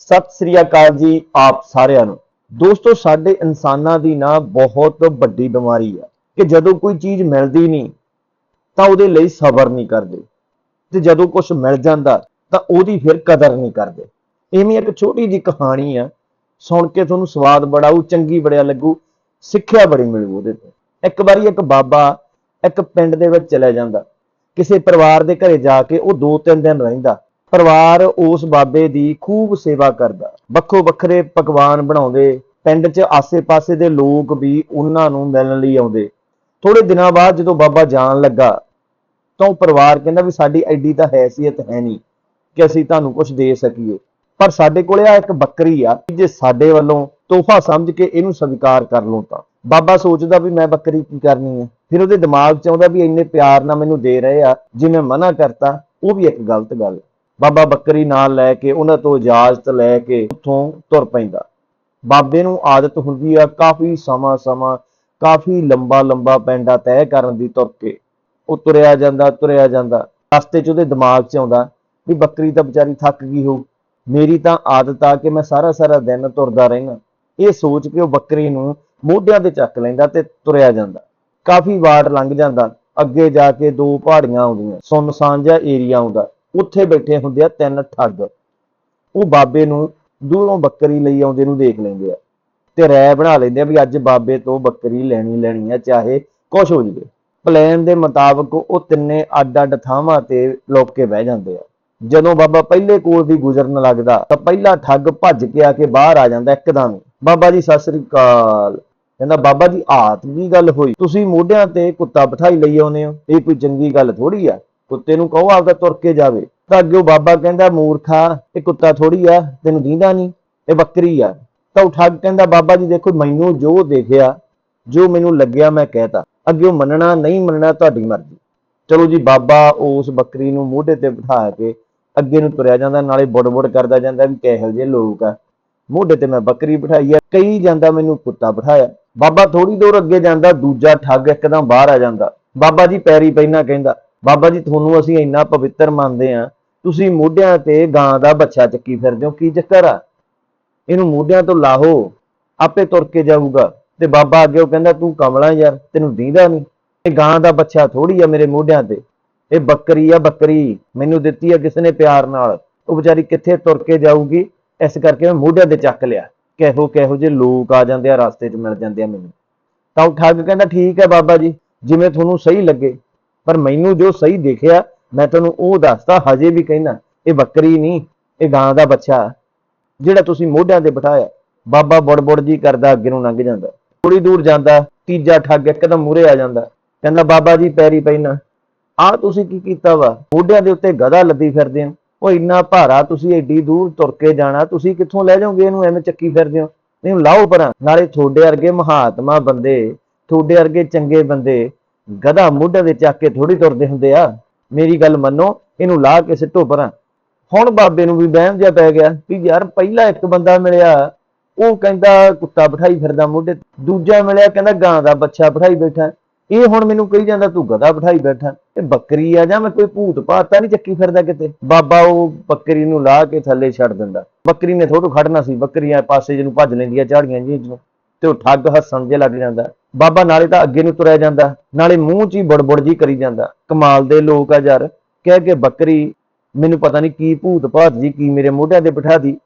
ਸਤਿ ਸ੍ਰੀ ਅਕਾਲ ਜੀ ਆਪ ਸਾਰਿਆਂ ਨੂੰ। ਦੋਸਤੋ, ਸਾਡੇ ਇਨਸਾਨਾਂ ਦੀ ਨਾ ਬਹੁਤ ਵੱਡੀ ਬਿਮਾਰੀ ਆ ਕਿ ਜਦੋਂ ਕੋਈ ਚੀਜ਼ ਮਿਲਦੀ ਨਹੀਂ, ਤਾਂ ਉਹਦੇ ਲਈ ਸਬਰ ਨਹੀਂ ਕਰਦੇ। ਤੇ ਜਦੋਂ ਕੁਝ ਮਿਲ ਜਾਂਦਾ, ਤਾਂ ਉਹਦੀ ਫਿਰ ਕਦਰ ਨਹੀਂ ਕਰਦੇ। ਇਵੇਂ ਇੱਕ ਛੋਟੀ ਜਿਹੀ ਕਹਾਣੀ ਆ। ਸੁਣ ਕੇ ਤੁਹਾਨੂੰ ਸਵਾਦ ਬੜਾ ਆਊ, ਚੰਗੀ ਬੜਿਆ ਲੱਗੂ, ਸਿੱਖਿਆ ਬੜੀ ਮਿਲੂ ਉਹਦੇ ਤੋਂ। ਇੱਕ ਵਾਰੀ ਇੱਕ ਬਾਬਾ ਇੱਕ ਪਿੰਡ ਦੇ ਵਿੱਚ ਚਲਾ ਜਾਂਦਾ। ਕਿਸੇ ਪਰਿਵਾਰ ਦੇ ਘਰੇ ਜਾ ਕੇ ਉਹ ਦੋ ਤਿੰਨ ਦਿਨ ਰਹਿੰਦਾ। ਪਰਿਵਾਰ ਉਸ ਬਾਬੇ ਦੀ ਖੂਬ ਸੇਵਾ ਕਰਦਾ। ਵੱਖੋ ਵੱਖਰੇ ਪਕਵਾਨ ਬਣਾਉਂਦੇ। ਪਿੰਡ 'ਚ ਆਸੇ-ਪਾਸੇ ਦੇ ਲੋਕ ਵੀ ਉਹਨਾਂ ਨੂੰ ਮਿਲਣ ਲਈ ਆਉਂਦੇ। ਥੋੜੇ ਦਿਨਾਂ ਬਾਅਦ ਜਦੋਂ ਬਾਬਾ ਜਾਣ ਲੱਗਾ, ਤਾਂ ਉਹ ਪਰਿਵਾਰ ਕਹਿੰਦਾ ਵੀ ਸਾਡੀ ਐਡੀ ਤਾਂ ਹੈਸੀਅਤ ਹੈ ਨਹੀਂ ਕਿ ਅਸੀਂ ਤੁਹਾਨੂੰ ਕੁਝ ਦੇ ਸਕੀਏ। ਪਰ ਸਾਡੇ ਕੋਲੇ ਆ ਇੱਕ ਬੱਕਰੀ ਆ, ਜੇ ਸਾਡੇ ਵੱਲੋਂ ਤੋਹਫਾ ਸਮਝ ਕੇ ਇਹਨੂੰ ਸਵੀਕਾਰ ਕਰ ਲਓ ਤਾਂ। ਬਾਬਾ ਸੋਚਦਾ ਵੀ ਮੈਂ ਬੱਕਰੀ ਕੀ ਕਰਨੀ ਹੈ? ਫਿਰ ਉਹਦੇ ਦਿਮਾਗ 'ਚ ਆਉਂਦਾ ਵੀ ਇੰਨੇ ਪਿਆਰ ਨਾਲ ਮੈਨੂੰ ਦੇ ਰਹੇ ਆ, ਜੇ ਮੈਂ ਮਨਾ ਕਰਤਾ, ਉਹ ਵੀ ਇੱਕ ਗਲਤ ਗੱਲ। ਬਾਬਾ ਬੱਕਰੀ ਨਾਲ ਲੈ ਕੇ, ਉਹਨਾਂ ਤੋਂ ਇਜਾਜ਼ਤ ਲੈ ਕੇ ਉੱਥੋਂ ਤੁਰ ਪੈਂਦਾ। ਬਾਬੇ ਨੂੰ ਆਦਤ ਹੁੰਦੀ ਆ ਕਾਫੀ ਸਮਾਂ ਸਮਾਂ, ਕਾਫੀ ਲੰਬਾ ਲੰਬਾ ਪੈਂਡਾ ਤੈਅ ਕਰਨ ਦੀ ਤੁਰ ਕੇ। ਉਹ ਤੁਰਿਆ ਜਾਂਦਾ ਤੁਰਿਆ ਜਾਂਦਾ। ਰਸਤੇ 'ਚ ਉਹਦੇ ਦਿਮਾਗ 'ਚ ਆਉਂਦਾ ਵੀ ਬੱਕਰੀ ਤਾਂ ਵਿਚਾਰੀ ਥੱਕ ਗਈ ਹੋਊ। ਮੇਰੀ ਤਾਂ ਆਦਤ ਆ ਕਿ ਮੈਂ ਸਾਰਾ ਸਾਰਾ ਦਿਨ ਤੁਰਦਾ ਰਹਿਣਾ। ਇਹ ਸੋਚ ਕੇ ਉਹ ਬੱਕਰੀ ਨੂੰ ਮੋਢਿਆਂ ਤੇ ਚੱਕ ਲੈਂਦਾ ਤੇ ਤੁਰਿਆ ਜਾਂਦਾ। ਕਾਫੀ ਵਾਰ ਲੰਘ ਜਾਂਦਾ। ਅੱਗੇ ਜਾ ਕੇ ਦੋ ਪਹਾੜੀਆਂ ਆਉਂਦੀਆਂ। ਸੁੰਨਸਾਨ ਜਿਹਾ ਏਰੀਆ ਆਉਂਦਾ। ਉੱਥੇ ਬੈਠੇ ਹੁੰਦੇ ਆ ਤਿੰਨ ਠੱਗ। ਉਹ ਬਾਬੇ ਨੂੰ ਦੂਰੋਂ ਬੱਕਰੀ ਲਈ ਆਉਂਦੇ ਨੂੰ ਦੇਖ ਲੈਂਦੇ ਆ ਤੇ ਰਾਇ ਬਣਾ ਲੈਂਦੇ ਆ ਵੀ ਅੱਜ ਬਾਬੇ ਤੋਂ ਬੱਕਰੀ ਲੈਣੀ ਲੈਣੀ ਆ, ਚਾਹੇ ਕੁਛ ਹੋ ਜਵੇ। ਪਲਾਨ ਦੇ ਮੁਤਾਬਕ ਉਹ ਤਿੰਨੇ ਅੱਡ-ਅੱਡ ਥਾਵਾਂ ਤੇ ਲੁੱਕ ਕੇ ਬਹਿ ਜਾਂਦੇ ਆ। ਜਦੋਂ ਬਾਬਾ ਪਹਿਲੇ ਕੋਲ ਦੀ ਗੁਜ਼ਰਨ ਲੱਗਦਾ, ਤਾਂ ਪਹਿਲਾ ਠੱਗ ਭੱਜ ਕੇ ਆ ਕੇ ਬਾਹਰ ਆ ਜਾਂਦਾ ਇੱਕਦਮ। ਹੀ। ਬਾਬਾ ਜੀ, ਸਤਿ ਸ੍ਰੀ ਅਕਾਲ। ਕਹਿੰਦਾ, ਬਾਬਾ ਜੀ ਆਤ ਕੀ ਗੱਲ ਹੋਈ। ਤੁਸੀਂ ਮੋਢਿਆਂ ਤੇ ਕੁੱਤਾ ਬਿਠਾਈ ਲਈ ਆਉਨੇ ਹੋ। ਇਹ ਕੋਈ ਚੰਗੀ ਗੱਲ ਥੋੜੀ ਆ? ਕੁੱਤੇ ਨੂੰ ਕਹੋ ਆਪਦਾ ਤੁਰ ਕੇ ਜਾਵੇ। ਤਾਂ ਅੱਗੇ ਉਹ ਬਾਬਾ ਕਹਿੰਦਾ, ਮੂਰਖਾ ਇਹ ਕੁੱਤਾ ਥੋੜੀ ਆ, ਤੈਨੂੰ ਦੀਂਦਾ ਨਹੀਂ, ਇਹ ਬੱਕਰੀ ਆ। ਤਾਂ ਉਹ ਠੱਗ ਕਹਿੰਦਾ, ਬਾਬਾ ਜੀ ਦੇਖੋ, ਮੈਨੂੰ ਜੋ ਦੇਖਿਆ, ਜੋ ਮੈਨੂੰ ਲੱਗਿਆ ਮੈਂ ਕਹਿਤਾ। ਅੱਗੇ ਉਹ ਮੰਨਣਾ, ਨਹੀਂ ਮੰਨਣਾ ਤੁਹਾਡੀ ਮਰਜ਼ੀ। ਚਲੋ ਜੀ, ਬਾਬਾ ਉਸ ਬੱਕਰੀ ਨੂੰ ਮੋਢੇ ਤੇ ਬਿਠਾ ਕੇ ਅੱਗੇ ਨੂੰ ਤੁਰਿਆ ਜਾਂਦਾ, ਨਾਲੇ ਬੁੜ-ਬੁੜ ਕਰਦਾ ਜਾਂਦਾ ਵੀ ਕਿਹੋ ਜਿਹੇ ਲੋਕ ਆ। ਮੋਢੇ ਤੇ ਮੈਂ ਬੱਕਰੀ ਬਿਠਾਈ ਆ, ਕਈ ਜਾਂਦਾ ਮੈਨੂੰ ਕੁੱਤਾ ਬਿਠਾਇਆ। ਬਾਬਾ ਥੋੜੀ ਦੂਰ ਅੱਗੇ ਜਾਂਦਾ, ਦੂਜਾ ਠੱਗ ਇੱਕਦਮ ਬਾਹਰ ਆ ਜਾਂਦਾ। ਬਾਬਾ ਜੀ ਪੈਰੀ ਪੈਣਾ ਕਹਿੰਦਾ ਬਾਬਾ ਜੀ, ਤੁਹਾਨੂੰ ਅਸੀਂ ਇੰਨਾ ਪਵਿੱਤਰ ਮੰਨਦੇ ਆ ਤੁਸੀਂ ਮੋਢਿਆਂ ਤੇ ਗਾਂ ਦਾ ਬੱਚਾ ਚੱਕੀ ਫਿਰਦੇ ਹੋ। ਕੀ ਚੱਕਰ ਆ? ਇਹਨੂੰ ਮੋਢਿਆਂ ਤੋਂ ਲਾਹੋ, ਆਪੇ ਤੁਰ ਕੇ ਜਾਊਗਾ। ਤੇ ਬਾਬਾ ਅੱਗੇ ਉਹ ਕਹਿੰਦਾ, ਤੂੰ ਕਮਲਾ ਯਾਰ, ਤੈਨੂੰ ਦੀਂਦਾ ਨਹੀਂ। ਇਹ ਗਾਂ ਦਾ ਬੱਚਾ ਥੋੜੀ ਆ ਮੇਰੇ ਮੋਢਿਆਂ ਤੇ। ਇਹ ਬੱਕਰੀ ਆ ਬੱਕਰੀ, ਮੈਨੂੰ ਦਿੱਤੀ ਆ ਕਿਸੇ ਨੇ ਪਿਆਰ ਨਾਲ। ਉਹ ਵਿਚਾਰੀ ਕਿੱਥੇ ਤੁਰ ਕੇ ਜਾਊਗੀ? ਇਸ ਕਰਕੇ ਮੈਂ ਮੋਢਿਆਂ ਤੇ ਚੱਕ ਲਿਆ। ਕਿਹੋ ਕਿਹੋ ਜਿਹੇ ਲੋਕ ਆ ਜਾਂਦੇ ਆ, ਰਸਤੇ 'ਚ ਮਿਲ ਜਾਂਦੇ ਆ ਮੈਨੂੰ। ਤਾਂ ਉਹ ਠੱਗ ਕਹਿੰਦਾ, ਠੀਕ ਹੈ ਬਾਬਾ ਜੀ, ਜਿਵੇਂ ਤੁਹਾਨੂੰ ਸਹੀ ਲੱਗੇ ਪਰ ਮੈਨੂੰ ਜੋ ਸਹੀ ਦੇਖਿਆ, ਮੈਂ ਤੁਹਾਨੂੰ ਉਹ ਦੱਸਦਾ, ਹਜੇ ਵੀ ਕਹਿਣਾ ਇਹ ਬੱਕਰੀ ਨਹੀਂ, ਇਹ ਗਾਂ ਦਾ ਬੱਚਾ ਜਿਹੜਾ ਤੁਸੀਂ ਮੋਢਿਆਂ ਤੇ ਬਿਠਾਇਆ ਬਾਬਾ ਬੁੜ-ਬੁੜ ਜੀ ਕਰਦਾ, ਅੱਗੇ ਨੂੰ ਲੰਘ ਜਾਂਦਾ। ਥੋੜੀ ਦੂਰ ਜਾਂਦਾ, ਤੀਜਾ ਠੱਗ ਇੱਕਦਮ ਮੂਰੇ ਆ ਜਾਂਦਾ। ਕਹਿੰਦਾ, ਬਾਬਾ ਜੀ, ਪੈਰੀ ਪੈਣਾ। ਆਹ ਤੁਸੀਂ ਕੀ ਕੀਤਾ ਵਾ? ਮੋਢਿਆਂ ਦੇ ਉੱਤੇ ਗਧਾ ਲੱਦੀ ਫਿਰਦੇ ਹੋ। ਉਹ ਇੰਨਾ ਭਾਰਾ, ਤੁਸੀਂ ਏਡੀ ਦੂਰ ਤੁਰ ਕੇ ਜਾਣਾ, ਤੁਸੀਂ ਕਿੱਥੋਂ ਲੈ ਜਾਓਗੇ ਇਹਨੂੰ, ਐਵੇਂ ਚੱਕੀ ਫਿਰਦੇ ਹੋ? ਨਹੀਂ, ਲਾਓ ਪਰਾਂ। ਨਾਲੇ ਤੁਹਾਡੇ ਵਰਗੇ ਮਹਾਤਮਾ ਬੰਦੇ, ਤੁਹਾਡੇ ਵਰਗੇ ਚੰਗੇ ਬੰਦੇ ਗਧਾ ਮੋਢੇ ਦੇ ਚੱਕ ਕੇ ਥੋੜੀ ਤੁਰਦੇ ਹੁੰਦੇ ਆ। ਮੇਰੀ ਗੱਲ ਮੰਨੋ, ਇਹਨੂੰ ਲਾ ਕੇ ਸਿੱਟੋ ਪਰਾਂ। ਹੁਣ ਬਾਬੇ ਨੂੰ ਵੀ ਬਹਿਮ ਜਿਹਾ ਪੈ ਗਿਆ ਵੀ ਯਾਰ ਪਹਿਲਾ ਇੱਕ ਬੰਦਾ ਮਿਲਿਆ, ਉਹ ਕਹਿੰਦਾ ਕੁੱਤਾ ਬਿਠਾਈ ਫਿਰਦਾ ਮੋਢੇ ਦੂਜਾ ਮਿਲਿਆ ਕਹਿੰਦਾ ਗਾਂ ਦਾ ਬੱਚਾ ਬਿਠਾਈ ਬੈਠਾ। ਇਹ ਹੁਣ ਮੈਨੂੰ ਕਹੀ ਜਾਂਦਾ ਤੂੰ ਗਧਾ ਬਿਠਾਈ ਬੈਠਾ। ਇਹ ਬੱਕਰੀ ਆ ਜਾਂ ਮੈਂ ਕੋਈ ਭੂਤ ਪਾਤਾ ਨਹੀਂ ਚੱਕੀ ਫਿਰਦਾ ਕਿਤੇ। ਬਾਬਾ ਉਹ ਬੱਕਰੀ ਨੂੰ ਲਾ ਕੇ ਥੱਲੇ ਛੱਡ ਦਿੰਦਾ। ਬੱਕਰੀ ਨੇ ਥੋੜੂ ਖੜਨਾ ਸੀ। ਬੱਕਰੀਆਂ ਪਾਸੇ ਜਿਹਨੂੰ ਭੱਜ ਲੈਂਦੀਆਂ ਝਾੜੀਆਂ ਜੀ ਨੂੰ ਤੇ ਉਹ ਠੱਗ ਹੱਸਣ ਜੇ ਲੱਗ ਜਾਂਦਾ। ਬਾਬਾ ਨਾਲੇ ਤਾਂ ਅੱਗੇ ਨੂੰ ਤੁਰਿਆ ਜਾਂਦਾ, ਨਾਲੇ ਮੂੰਹ 'ਚ ਹੀ ਬੜਬੜ ਜੀ ਕਰੀ ਜਾਂਦਾ। ਕਮਾਲ ਦੇ ਲੋਕ ਆ ਯਾਰ, ਕਹਿ ਕੇ ਬੱਕਰੀ, ਮੈਨੂੰ ਪਤਾ ਨਹੀਂ ਕੀ ਭੂਤ ਭਾਤ ਜੀ, ਕੀ ਮੇਰੇ ਮੋਢਿਆਂ ਤੇ ਬਿਠਾ ਦੀ।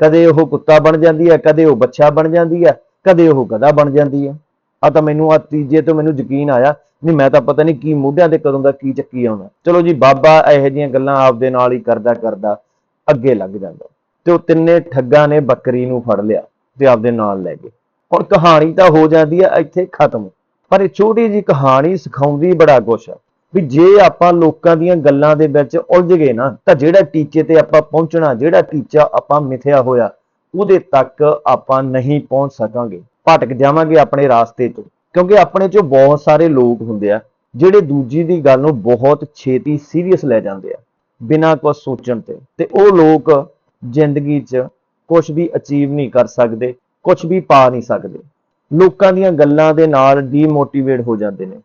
ਕਦੇ ਉਹ ਕੁੱਤਾ ਬਣ ਜਾਂਦੀ ਹੈ ਕਦੇ ਉਹ ਬੱਚਾ ਬਣ ਜਾਂਦੀ ਹੈ ਕਦੇ ਉਹ ਗਧਾ ਬਣ ਜਾਂਦੀ ਹੈ ਆ ਤਾਂ ਮੈਨੂੰ ਆ ਤੀਜੇ ਤੋਂ ਮੈਨੂੰ ਯਕੀਨ ਆਇਆ ਨਹੀਂ ਮੈਂ ਤਾਂ ਪਤਾ ਨਹੀਂ ਕੀ ਮੋਢਿਆਂ ਤੇ ਕਦੋਂ ਦਾ ਕੀ ਚੱਕੀ ਆਉਂਦਾ ਚਲੋ ਜੀ, ਬਾਬਾ ਇਹੋ ਜਿਹੀਆਂ ਗੱਲਾਂ ਆਪਦੇ ਨਾਲ ਹੀ ਕਰਦਾ ਕਰਦਾ ਅੱਗੇ ਲੱਗ ਜਾਂਦਾ। ਤੇ ਉਹ ਤਿੰਨੇ ਠੱਗਾਂ ਨੇ ਬੱਕਰੀ ਨੂੰ ਫੜ ਲਿਆ ਤੇ ਆਪਦੇ ਨਾਲ ਲੈ ਗਏ। ਹੁਣ ਕਹਾਣੀ ਤਾਂ ਹੋ ਜਾਂਦੀ ਹੈ, ਇੱਥੇ ਖਤਮ। ਪਰ ਇਹ ਛੋਟੀ ਜੀ ਕਹਾਣੀ ਸਿਖਾਉਂਦੀ ਬੜਾ ਕੁਛ ਆ ਵੀ ਜੇ ਆਪਾਂ ਲੋਕਾਂ ਦੀਆਂ ਗੱਲਾਂ ਦੇ ਵਿੱਚ ਉਲਝ ਗਏ ਨਾ, ਤਾਂ ਜਿਹੜਾ ਟੀਚੇ ਤੇ ਆਪਾਂ ਪਹੁੰਚਣਾ, ਜਿਹੜਾ ਟੀਚਾ ਆਪਾਂ ਮਿਥਿਆ ਹੋਇਆ, ਉਹਦੇ ਤੱਕ ਆਪਾਂ ਨਹੀਂ ਪਹੁੰਚ ਸਕਾਂਗੇ। ਭਟਕ ਜਾਵਾਂਗੇ ਆਪਣੇ ਰਾਸਤੇ ਤੋਂ, ਕਿਉਂਕਿ ਆਪਣੇ ਚੋਂ ਬਹੁਤ ਸਾਰੇ ਲੋਕ ਹੁੰਦੇ ਆ, ਜਿਹੜੇ ਦੂਜੀ ਦੀ ਗੱਲ ਨੂੰ ਬਹੁਤ ਛੇਤੀ ਸੀਰੀਅਸ ਲੈ ਜਾਂਦੇ ਆ, ਬਿਨਾਂ ਕੁਝ ਸੋਚਣ ਤੇ। ਤੇ ਉਹ ਲੋਕ ਜ਼ਿੰਦਗੀ 'ਚ ਕੁਝ ਵੀ ਅਚੀਵ ਨਹੀਂ ਕਰ ਸਕਦੇ ਕੁਝ ਵੀ ਪਾ ਨਹੀਂ ਸਕਦੇ। ਲੋਕਾਂ ਦੀਆਂ ਗੱਲਾਂ ਦੇ ਨਾਲ ਡੀਮੋਟੀਵੇਟ ਹੋ ਜਾਂਦੇ ਨੇ,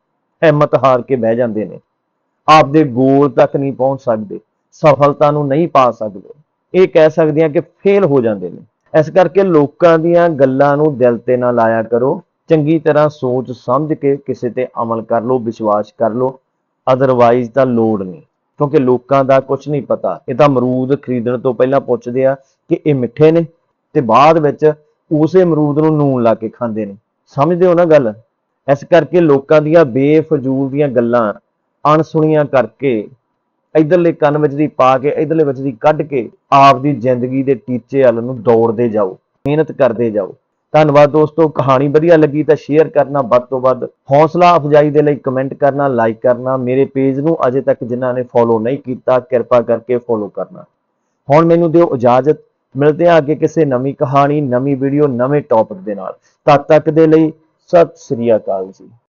ਹਿੰਮਤ ਹਾਰ ਕੇ ਬਹਿ ਜਾਂਦੇ ਨੇ। ਆਪਦੇ ਗੋਲ ਤੱਕ ਨਹੀਂ ਪਹੁੰਚ ਸਕਦੇ, ਸਫਲਤਾ ਨੂੰ ਨਹੀਂ ਪਾ ਸਕਦੇ। ਇਹ ਕਹਿ ਸਕਦੇ ਹਾਂ ਕਿ ਫੇਲ ਹੋ ਜਾਂਦੇ ਨੇ। ਇਸ ਕਰਕੇ ਲੋਕਾਂ ਦੀਆਂ ਗੱਲਾਂ ਨੂੰ ਦਿਲ ਤੇ ਨਾ ਲਾਇਆ ਕਰੋ। ਚੰਗੀ ਤਰ੍ਹਾਂ ਸੋਚ ਸਮਝ ਕੇ ਕਿਸੇ ਤੇ ਅਮਲ ਕਰ ਲਓ, ਵਿਸ਼ਵਾਸ ਕਰ ਲਓ। ਅਦਰਵਾਈਜ਼ ਤਾਂ ਲੋੜ ਨਹੀਂ, ਕਿਉਂਕਿ ਲੋਕਾਂ ਦਾ ਕੁਝ ਨਹੀਂ ਪਤਾ। ਇਹ ਤਾਂ ਅਮਰੂਦ ਖਰੀਦਣ ਤੋਂ ਪਹਿਲਾਂ ਪੁੱਛਦੇ ਆ ਕਿ ਇਹ ਮਿੱਠੇ ਨੇ? ਤੇ ਬਾਅਦ ਵਿੱਚ ਉਸੇ ਅਮਰੂਦ ਨੂੰ ਨੂਨ ਲਾ ਕੇ ਖਾਂਦੇ ਨੇ। ਸਮਝਦੇ ਹੋ ਨਾ ਗੱਲ? ਇਸ ਕਰਕੇ ਲੋਕਾਂ ਦੀਆਂ ਬੇਫਜ਼ੂਲ ਦੀਆਂ ਗੱਲਾਂ ਅਣਸੁਣੀਆਂ ਕਰਕੇ ਇਧਰਲੇ ਕੰਨ ਵਿੱਚ ਦੀ ਪਾ ਕੇ, ਇਧਰਲੇ ਵਿੱਚ ਦੀ ਕੱਢ ਕੇ ਆਪ ਦੀ ਜ਼ਿੰਦਗੀ ਦੇ ਟੀਚੇ ਵੱਲ ਨੂੰ ਦੌੜਦੇ ਜਾਓ, ਮਿਹਨਤ ਕਰਦੇ ਜਾਓ। ਧੰਨਵਾਦ ਦੋਸਤੋ, ਕਹਾਣੀ ਵਧੀਆ ਲੱਗੀ ਤਾਂ ਸ਼ੇਅਰ ਕਰਨਾ ਵੱਧ ਤੋਂ ਵੱਧ। ਹੌਸਲਾ ਅਫਜਾਈ ਦੇ ਲਈ ਕਮੈਂਟ ਕਰਨਾ ਲਾਈਕ ਕਰਨਾ। ਮੇਰੇ ਪੇਜ ਨੂੰ ਅਜੇ ਤੱਕ ਜਿਨ੍ਹਾਂ ਨੇ ਫੋਲੋ ਨਹੀਂ ਕੀਤਾ, ਕਿਰਪਾ ਕਰਕੇ ਫੋਲੋ ਕਰਨਾ। ਹੁਣ ਮੈਨੂੰ ਦਿਓ ਇਜਾਜ਼ਤ। ਮਿਲਦੇ ਹਾਂ ਅੱਗੇ ਕਿਸੇ ਨਵੀਂ ਕਹਾਣੀ, ਨਵੀਂ ਵੀਡੀਓ ਨਵੇਂ ਟੌਪਿਕ ਦੇ ਨਾਲ। ਤਦ ਤੱਕ ਦੇ ਲਈ ਸਤਿ ਸ੍ਰੀ ਅਕਾਲ ਜੀ।